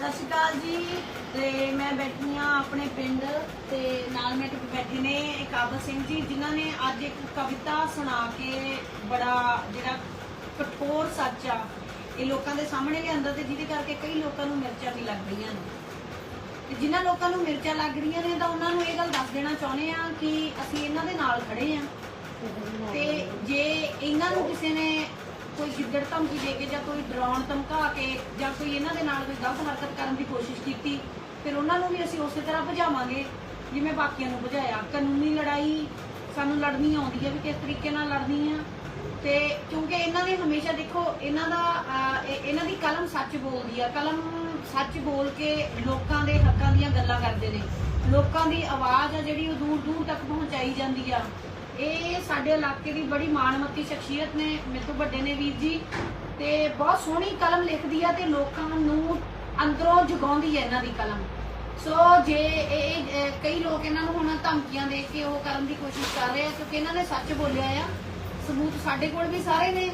ਸਤਿ ਸ਼੍ਰੀ ਅਕਾਲ ਜੀ। ਤੇ ਮੈਂ ਬੈਠੀ ਹਾਂ ਆਪਣੇ ਪਿੰਡ ਤੇ ਨਾਲ ਮੇਰੇ ਬੈਠੇ ਨੇ ਇਕਾਬਤ ਸਿੰਘ ਜੀ, ਜਿਨ੍ਹਾਂ ਨੇ ਅੱਜ ਇੱਕ ਕਵਿਤਾ ਸੁਣਾ ਕੇ ਬੜਾ ਜਿਹੜਾ ਕਠੋਰ ਸੱਚ ਆ, ਇਹ ਲੋਕਾਂ ਦੇ ਸਾਹਮਣੇ ਲਿਆਂਦਾ ਤੇ ਜਿਹਦੇ ਕਰਕੇ ਕਈ ਲੋਕਾਂ ਨੂੰ ਮਿਰਚਾਂ ਵੀ ਲੱਗ ਰਹੀਆਂ ਨੇ। ਤੇ ਜਿਨ੍ਹਾਂ ਲੋਕਾਂ ਨੂੰ ਮਿਰਚਾਂ ਲੱਗ ਰਹੀਆਂ ਨੇ ਤਾਂ ਉਹਨਾਂ ਨੂੰ ਇਹ ਗੱਲ ਦੱਸ ਦੇਣਾ ਚਾਹੁੰਦੇ ਆ ਕਿ ਅਸੀਂ ਇਹਨਾਂ ਦੇ ਨਾਲ ਖੜੇ ਆ ਤੇ ਜੇ ਇਹਨਾਂ ਨੂੰ ਕਿਸੇ ਨੇ ਕੋਈ ਗਿੱਦੜ ਧਮਕੀ ਦੇ ਕੇ ਜਾਂ ਕੋਈ ਡਰਾਉਣ ਧਮਕਾ ਕੇ ਜਾਂ ਕੋਈ ਇਹਨਾਂ ਦੇ ਨਾਲ ਕੋਈ ਗਲਤ ਹਰਕਤ ਕਰਨ ਦੀ ਕੋਸ਼ਿਸ਼ ਕੀਤੀ, ਫਿਰ ਉਹਨਾਂ ਨੂੰ ਵੀ ਅਸੀਂ ਉਸੇ ਤਰ੍ਹਾਂ ਭਜਾਵਾਂਗੇ ਜਿਵੇਂ ਬਾਕੀਆਂ ਨੂੰ ਭਜਾਇਆ। ਕਾਨੂੰਨੀ ਲੜਾਈ ਸਾਨੂੰ ਲੜਨੀ ਆਉਂਦੀ ਹੈ ਵੀ ਕਿਸ ਤਰੀਕੇ ਨਾਲ ਲੜਨੀ ਆ। ਤੇ ਕਿਉਂਕਿ ਇਹਨਾਂ ਨੇ ਹਮੇਸ਼ਾ ਦੇਖੋ, ਇਹਨਾਂ ਦਾ ਇਹਨਾਂ ਦੀ ਕਲਮ ਸੱਚ ਬੋਲਦੀ ਆ। ਕਲਮ ਸੱਚ ਬੋਲ ਕੇ ਲੋਕਾਂ ਦੇ ਹੱਕਾਂ ਦੀਆਂ ਗੱਲਾਂ ਕਰਦੇ ਨੇ। ਲੋਕਾਂ ਦੀ ਆਵਾਜ਼ ਆ ਜਿਹੜੀ ਉਹ ਦੂਰ ਦੂਰ ਤੱਕ ਪਹੁੰਚਾਈ ਜਾਂਦੀ ਆ। ਇਹ ਸਾਡੇ ਇਲਾਕੇ ਦੀ ਬੜੀ ਮਾਣਮੱਤੀ ਸ਼ਖਸੀਅਤ ਨੇ, ਮੇਰੇ ਤੋਂ ਵੱਡੇ ਨੇ ਵੀਰ ਜੀ ਤੇ ਬਹੁਤ ਸੋਹਣੀ ਕਲਮ ਲਿਖਦੀ ਆ ਤੇ ਲੋਕਾਂ ਨੂੰ ਅੰਦਰੋਂ ਜਗਾਉਂਦੀ ਹੈ ਇਹਨਾਂ ਦੀ ਕਲਮ। ਸੋ ਜੇ ਇਹ ਕਈ ਲੋਕ ਇਹਨਾਂ ਨੂੰ ਹੁਣ ਧਮਕੀਆਂ ਦੇ ਕੇ ਉਹ ਕਰਨ ਦੀ ਕੋਸ਼ਿਸ਼ ਕਰ ਰਹੇ ਆ, ਕਿਉਂਕਿ ਇਹਨਾਂ ਨੇ ਸੱਚ ਬੋਲਿਆ ਆ, ਸਬੂਤ ਸਾਡੇ ਕੋਲ ਵੀ ਸਾਰੇ ਨੇ।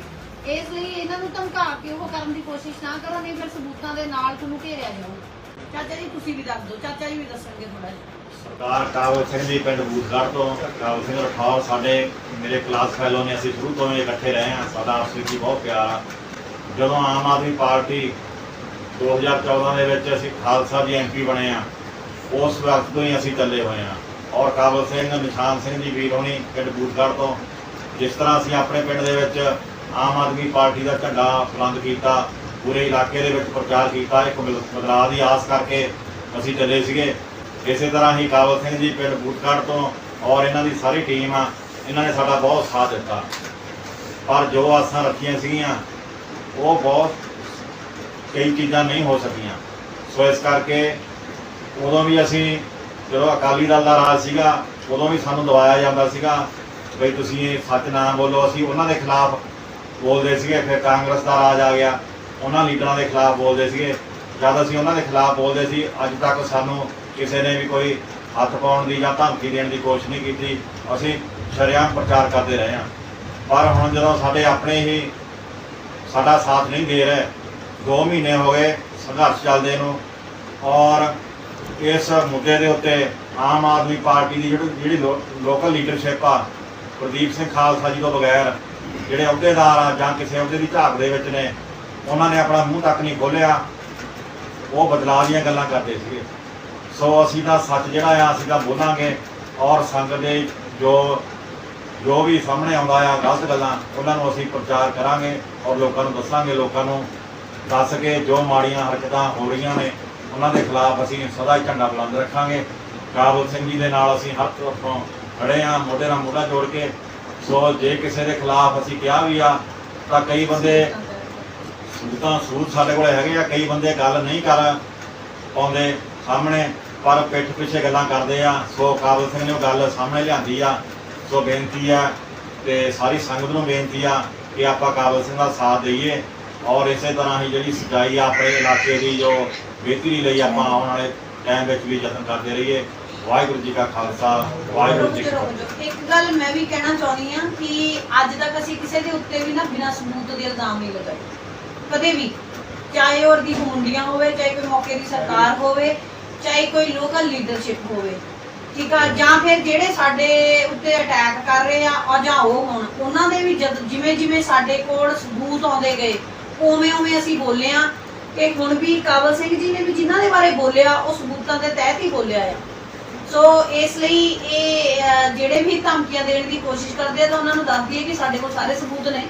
ਇਸ ਲਈ ਇਹਨਾਂ ਨੂੰ ਧਮਕਾ ਕੇ ਉਹ ਕਰਨ ਦੀ ਕੋਸ਼ਿਸ਼ ਨਾ ਕਰੋ, ਨਹੀਂ ਫਿਰ ਸਬੂਤਾਂ ਦੇ ਨਾਲ ਤੁਹਾਨੂੰ ਘੇਰਿਆ ਜਾਊ। ਚਾਚਾ ਜੀ, ਤੁਸੀਂ ਵੀ ਦੱਸ ਦਿਓ, ਚਾਚਾ ਜੀ ਵੀ ਦੱਸਣਗੇ ਥੋੜਾ ਜਿਹਾ। ਸਰਦਾਰ ਕਾਬਲ ਸਿੰਘ ਜੀ ਪਿੰਡ ਬੂਥਗੜ੍ਹ ਤੋਂ, ਕਾਬਲ ਸਿੰਘ ਰਠੌਰ, ਸਾਡੇ ਮੇਰੇ ਕਲਾਸ ਫੈਲੋ ਨੇ, ਅਸੀਂ ਸ਼ੁਰੂ ਤੋਂ ਹੀ ਇਕੱਠੇ ਰਹੇ ਹਾਂ। ਸਾਡਾ ਆਪਸ ਵਿੱਚ ਹੀ ਬਹੁਤ ਪਿਆਰ ਆ। ਜਦੋਂ ਆਮ ਆਦਮੀ ਪਾਰਟੀ 2014 ਦੇ ਵਿੱਚ ਅਸੀਂ ਖਾਲਸਾ ਦੀ ਐਮਪੀ ਬਣੇ ਆ ਉਸ ਵਕਤ ਤੋਂ ਹੀ ਅਸੀਂ ਚੱਲੇ ਹੋਏ ਆ ਔਰ ਕਾਬਲ ਸਿੰਘ, ਨਿਸ਼ਾਨ ਸਿੰਘ ਜੀ ਵੀਰ ਹੋਣੀ ਪਿੰਡ ਬੂਥਗੜ੍ਹ ਤੋਂ, ਜਿਸ ਤਰ੍ਹਾਂ ਅਸੀਂ ਆਪਣੇ ਪਿੰਡ ਦੇ ਵਿੱਚ ਆਮ ਆਦਮੀ ਪਾਰਟੀ ਦਾ ਝੰਡਾ ਬੁਲੰਦ ਕੀਤਾ ਪੂਰੇ ਇਲਾਕੇ ਦੇ ਵਿੱਚ ਪ੍ਰਚਾਰ ਕੀਤਾ। ਇੱਕ ਬਦਲ- ਬਦਲਾਅ ਦੀ ਆਸ ਕਰਕੇ ਅਸੀਂ ਚੱਲੇ ਸੀਗੇ। ਇਸੇ ਤਰ੍ਹਾਂ ਹੀ ਕਾਬਲ ਸਿੰਘ ਜੀ ਪਿੰਡ ਬੂਟਗੜ੍ਹ ਤੋਂ ਔਰ ਇਹਨਾਂ ਦੀ ਸਾਰੀ ਟੀਮ ਆ। ਇਹਨਾਂ ਨੇ ਸਾਡਾ ਬਹੁਤ ਸਾਥ ਦਿੱਤਾ। ਪਰ ਜੋ ਆਸਾਂ ਰੱਖੀਆਂ ਸੀਗੀਆਂ, ਉਹ ਬਹੁਤ ਕਈ ਚੀਜ਼ਾਂ ਨਹੀਂ ਹੋ ਸਕੀਆਂ। ਸੋ ਇਸ ਕਰਕੇ ਉਦੋਂ ਵੀ ਅਸੀਂ ਜਦੋਂ ਅਕਾਲੀ ਦਲ ਦਾ ਰਾਜ ਸੀਗਾ, ਉਦੋਂ ਵੀ ਸਾਨੂੰ ਦਵਾਇਆ ਜਾਂਦਾ ਸੀਗਾ, ਬਈ ਤੁਸੀਂ ਇਹ ਸੱਚ ਨਾ ਬੋਲੋ। ਅਸੀਂ ਉਹਨਾਂ ਦੇ ਖਿਲਾਫ ਬੋਲਦੇ ਸੀਗੇ। ਫਿਰ ਕਾਂਗਰਸ ਦਾ ਰਾਜ ਆ ਗਿਆ। ਉਹਨਾਂ ਲੀਡਰਾਂ ਦੇ ਖਿਲਾਫ ਬੋਲਦੇ ਸੀਗੇ। ਜਦ ਅਸੀਂ ਉਹਨਾਂ ਦੇ ਖਿਲਾਫ ਬੋਲਦੇ ਸੀ, ਅੱਜ ਤੱਕ ਸਾਨੂੰ ਕਿਸੇ ਨੇ ਵੀ ਕੋਈ ਹੱਥ ਪਾਉਣ ਦੀ ਜਾਂ ਧਮਕੀ ਦੇਣ ਦੀ ਕੋਸ਼ਿਸ਼ ਨਹੀਂ ਕੀਤੀ। ਅਸੀਂ ਸ਼ਰੇਆਮ ਪ੍ਰਚਾਰ ਕਰਦੇ ਰਹੇ ਹਾਂ। ਪਰ ਹੁਣ ਜਦੋਂ ਸਾਡੇ ਆਪਣੇ ਹੀ ਸਾਡਾ ਸਾਥ ਨਹੀਂ ਦੇ ਰਹੇ 2 ਮਹੀਨੇ ਹੋ ਗਏ ਸੰਘਰਸ਼ ਚੱਲਦੇ ਨੂੰ ਔਰ ਇਸ ਮੁੱਦੇ ਦੇ ਉੱਤੇ ਆਮ ਆਦਮੀ ਪਾਰਟੀ ਦੀ ਜਿਹੜੀ ਜਿਹੜੀ ਲੋ- ਲੋਕਲ ਲੀਡਰਸ਼ਿਪ ਆ, ਪ੍ਰਦੀਪ ਸਿੰਘ ਖਾਲਸਾ ਜੀ ਤੋਂ ਬਗੈਰ ਜਿਹੜੇ ਅਹੁਦੇਦਾਰ ਆ ਜਾਂ ਕਿਸੇ ਅਹੁਦੇ ਦੀ ਝਾਕ ਦੇ ਵਿੱਚ ਨੇ ਉਹਨਾਂ ਨੇ ਆਪਣਾ ਮੂੰਹ ਤੱਕ ਨਹੀਂ ਖੋਲ੍ਹਿਆ। ਉਹ ਬਦਲਾਅ ਦੀਆਂ ਗੱਲਾਂ ਕਰਦੇ ਸੀਗੇ। ਸੋ ਅਸੀਂ ਤਾਂ ਸੱਚ ਜਿਹੜਾ ਆ, ਅਸੀਂ ਤਾਂ ਬੋਲਾਂਗੇ ਔਰ ਸੰਗਤ ਦੇ ਜੋ ਜੋ ਵੀ ਸਾਹਮਣੇ ਆਉਂਦਾ ਆ, ਗਲਤ ਗੱਲਾਂ, ਉਹਨਾਂ ਨੂੰ ਅਸੀਂ ਪ੍ਰਚਾਰ ਕਰਾਂਗੇ ਔਰ ਲੋਕਾਂ ਨੂੰ ਦੱਸਾਂਗੇ, ਲੋਕਾਂ ਨੂੰ ਦੱਸ ਕੇ ਜੋ ਮਾੜੀਆਂ ਹਰਕਤਾਂ ਹੋ ਰਹੀਆਂ ਨੇ, ਉਹਨਾਂ ਦੇ ਖਿਲਾਫ ਅਸੀਂ ਸਦਾ ਹੀ ਝੰਡਾ ਬੁਲੰਦ ਰੱਖਾਂਗੇ। ਕਾਬਲ ਸਿੰਘ ਜੀ ਦੇ ਨਾਲ ਅਸੀਂ ਹਰ ਤਰਫੋਂ ਖੜੇ ਆ, ਮੋਢੇ ਨਾਲ ਮੋਢਾ ਜੋੜ ਕੇ। ਸੋ ਜੇ ਕਿਸੇ ਦੇ ਖਿਲਾਫ ਅਸੀਂ ਕਿਹਾ ਵੀ ਆ, ਤਾਂ ਕਈ ਬੰਦੇ ਸੂਤਾਂ ਸੂਤ ਸਾਡੇ ਕੋਲ ਹੈਗੇ ਆ, ਕਈ ਬੰਦੇ ਗੱਲ ਨਹੀਂ ਕਰ ਪਾਉਂਦੇ ਸਾਹਮਣੇ, ਪਰ ਪਿੱਠ ਪਿੱਛੇ ਗੱਲਾਂ ਕਰਦੇ ਆ। ਸੋ ਕਾਬਲ ਸਿੰਘ ਨੇ ਉਹ ਗੱਲ ਸਾਹਮਣੇ ਲਿਆਂਦੀ ਆ। ਸੋ ਬੇਨਤੀ ਆ ਤੇ ਸਾਰੀ ਸੰਗਤ ਨੂੰ ਬੇਨਤੀ ਆ ਕਿ ਆਪਾਂ ਕਾਬਲ ਸਿੰਘ ਦਾ ਸਾਥ ਦਈਏ। ਔਰ ਇਸੇ ਤਰ੍ਹਾਂ ਹੀ ਜਿਹੜੀ ਸਚਾਈ ਆ, ਆਪਣੇ ਇਲਾਕੇ ਦੀ ਜੋ ਬਿਹਤਰੀ ਲਈ ਆਪਾਂ ਆਉਣ ਵਾਲੇ ਟਾਈਮ ਵਿੱਚ ਵੀ ਯਤਨ ਕਰਦੇ ਰਹੀਏ। ਵਾਹਿਗੁਰੂ ਜੀ ਕਾ ਖਾਲਸਾ, ਵਾਹਿਗੁਰੂ ਜੀ ਇੱਕ ਗੱਲ ਮੈਂ ਵੀ ਕਹਿਣਾ ਚਾਹੁੰਦੀ ਆ ਕਿ ਅੱਜ ਤੱਕ ਅਸੀਂ ਕਿਸੇ ਦੇ ਉੱਤੇ ਵੀ ਨਾ ਬਿਨਾਂ ਸਬੂਤ ਦੇ ਇਲਜ਼ਾਮ ਨਹੀਂ ਲਗਾਏ। ਕਦੇ ਵੀ, ਚਾਹੇ ਉਹ ਦੀ ਹੁੰਡੀਆਂ ਹੋਵੇ, ਚਾਹੇ ਕੋਈ ਮੌਕੇ ਦੀ ਸਰਕਾਰ ਹੋਵੇ, ਚਾਹੇ ਕੋਈ ਲੋਕਲ ਲੀਡਰਸ਼ਿਪ ਹੋਵੇ, ਠੀਕ ਆ? ਜਾਂ ਫਿਰ ਜਿਹੜੇ ਸਾਡੇ ਉੱਤੇ ਅਟੈਕ ਕਰ ਰਹੇ ਆ ਔਰ ਜਾਂ ਉਹ ਹੋਣ, ਉਹਨਾਂ ਦੇ ਵੀ ਜਦ ਜਿਵੇਂ ਜਿਵੇਂ ਸਾਡੇ ਕੋਲ ਸਬੂਤ ਆਉਂਦੇ ਗਏ, ਉਵੇਂ ਉਵੇਂ ਅਸੀਂ ਬੋਲੇ ਆ। ਕਿ ਹੁਣ ਵੀ ਕਾਬਲ ਸਿੰਘ ਜੀ ਨੇ ਵੀ ਜਿਨ੍ਹਾਂ ਦੇ ਬਾਰੇ ਬੋਲਿਆ, ਉਹ ਸਬੂਤਾਂ ਦੇ ਤਹਿਤ ਹੀ ਬੋਲਿਆ ਆ। ਸੋ ਇਸ ਲਈ ਇਹ ਜਿਹੜੇ ਵੀ ਧਮਕੀਆਂ ਦੇਣ ਦੀ ਕੋਸ਼ਿਸ਼ ਕਰਦੇ ਆ, ਤਾਂ ਉਹਨਾਂ ਨੂੰ ਦੱਸ ਦਈਏ ਕਿ ਸਾਡੇ ਕੋਲ ਸਾਰੇ ਸਬੂਤ ਨੇ।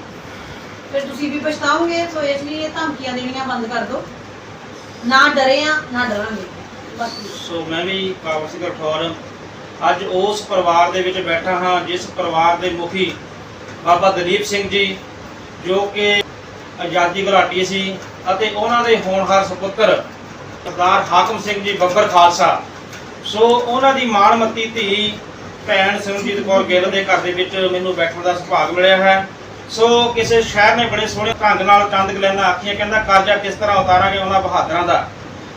ਫਿਰ ਤੁਸੀਂ ਵੀ ਪਛਤਾਓਗੇ, ਸੋ ਇਸ ਲਈ ਇਹ ਧਮਕੀਆਂ ਦੇਣੀਆਂ ਬੰਦ ਕਰ ਦਿਓ। ਨਾ ਡਰੇ ਆ, ਨਾ ਡਰਾਂਗੇ। ਬਸ ਸੋ ਮੈਂ ਵੀ ਕਾਬਲ ਸਿੰਘ ਰਠੌਰ ਅੱਜ ਉਸ ਪਰਿਵਾਰ ਦੇ ਵਿੱਚ ਬੈਠਾ ਹਾਂ, ਜਿਸ ਪਰਿਵਾਰ ਦੇ ਮੁਖੀ ਬਾਬਾ ਦਲੀਪ ਸਿੰਘ ਜੀ, ਜੋ ਕਿ ਆਜ਼ਾਦੀ ਘੁਲਾਟੀ ਸੀ ਅਤੇ ਉਹਨਾਂ ਦੇ ਹੋਣਹਾਰ ਸੁਪੁੱਤਰ ਸਰਦਾਰ ਹਾਕਮ ਸਿੰਘ ਜੀ ਬੱਬਰ ਖਾਲਸਾ। ਸੋ ਉਹਨਾਂ ਦੀ ਮਾਣਮੱਤੀ ਧੀ ਭੈਣ ਸਿਮਰਜੀਤ ਕੌਰ ਗਿੱਲ ਦੇ ਘਰ ਦੇ ਵਿੱਚ ਮੈਨੂੰ ਬੈਠਣ ਦਾ ਸੁਭਾਗ ਮਿਲਿਆ ਹੈ। ਸੋ ਕਿਸੇ ਸ਼ਹਿਰ ਨੇ ਬੜੇ ਸੋਹਣੇ ਢੰਗ ਨਾਲ ਚੰਦ ਗਲੈਨਾ ਆਖੀਆਂ, ਕਹਿੰਦਾ ਕਰਜ਼ਾ ਕਿਸ ਤਰ੍ਹਾਂ ਉਤਾਰਾਂਗੇ ਉਹਨਾਂ ਬਹਾਦਰਾਂ ਦਾ।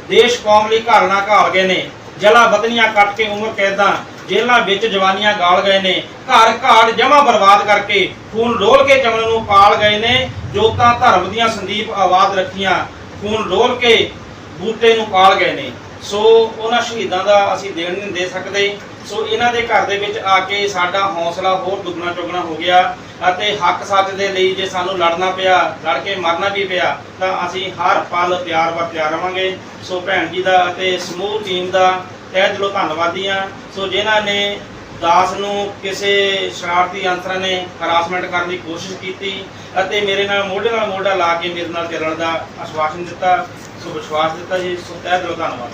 ਦੇਸ਼ ਕੌਮ ਲਈ ਘਾਲਣਾ ਘਾਲ ਗਏ ਨੇ ਜਲਾ ਬਦਨੀਆਂ ਕੱਟ ਕੇ ਉਮਰ ਕੈਦਾਂ, ਜੇਲ੍ਹਾਂ ਵਿੱਚ ਜਵਾਨੀਆਂ ਗਾਲ ਗਏ ਨੇ, ਘਰ ਘਾੜ ਜਮਾ ਬਰਬਾਦ ਕਰਕੇ ਖੂਨ ਡੋਲ ਕੇ ਚਮਨ ਨੂੰ ਪਾਲ ਗਏ ਨੇ, ਜੋਤਾਂ ਧਰਮ ਦੀਆਂ ਸੰਦੀਪ ਆਵਾਜ਼ ਰੱਖੀਆਂ, ਖੂਨ ਡੋਲ ਕੇ ਬੂਟੇ ਨੂੰ ਪਾਲ ਗਏ ਨੇ। ਸੋ ਉਹਨਾਂ ਸ਼ਹੀਦਾਂ ਦਾ ਅਸੀਂ ਦੇਣ ਨਹੀਂ ਦੇ ਸਕਦੇ। ਸੋ ਇਹਨਾਂ ਦੇ ਘਰ ਦੇ ਵਿੱਚ ਆ ਕੇ ਸਾਡਾ ਹੌਸਲਾ ਹੋਰ ਦੁੱਗਣਾ ਚੁਗਣਾ ਹੋ ਗਿਆ ਅਤੇ ਹੱਕ ਸੱਚ ਦੇ ਲਈ ਜੇ ਸਾਨੂੰ ਲੜਨਾ ਪਿਆ, ਲੜ ਕੇ ਮਰਨਾ ਵੀ ਪਿਆ, ਤਾਂ ਅਸੀਂ ਹਰ ਪਲ ਤਿਆਰ ਵਰ ਤਿਆਰ ਰਵਾਂਗੇ। ਸੋ ਭੈਣ ਜੀ ਦਾ ਅਤੇ ਸਮੂਹ ਟੀਮ ਦਾ ਤਹਿ ਦਿਲੋਂ ਧੰਨਵਾਦੀ ਹਾਂ। ਸੋ ਜਿਨ੍ਹਾਂ ਨੇ ਦਾਸ ਨੂੰ ਕਿਸੇ ਸ਼ਰਾਰਤੀ ਅੰਸਰਾਂ ਨੇ ਹਰਾਸਮੈਂਟ ਕਰਨ ਦੀ ਕੋਸ਼ਿਸ਼ ਕੀਤੀ ਅਤੇ ਮੇਰੇ ਨਾਲ ਮੋਢੇ ਨਾਲ ਮੋਢਾ ਲਾ ਕੇ ਮੇਰੇ ਨਾਲ ਚੱਲਣ ਦਾ ਆਸ਼ਵਾਸਨ ਦਿੱਤਾ। ਸੋ ਵਿਸ਼ਵਾਸ ਦਿੱਤਾ ਜੀ ਸੋ ਤਹਿ ਦਿਲੋਂ ਧੰਨਵਾਦ।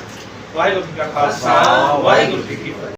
ਵਾਹਿਗੁਰੂ ਜੀ ਕਾ ਖਾਲਸਾ ਵਾਹਿਗੁਰੂ ਜੀ ਕੀ ਫਤਿਹ।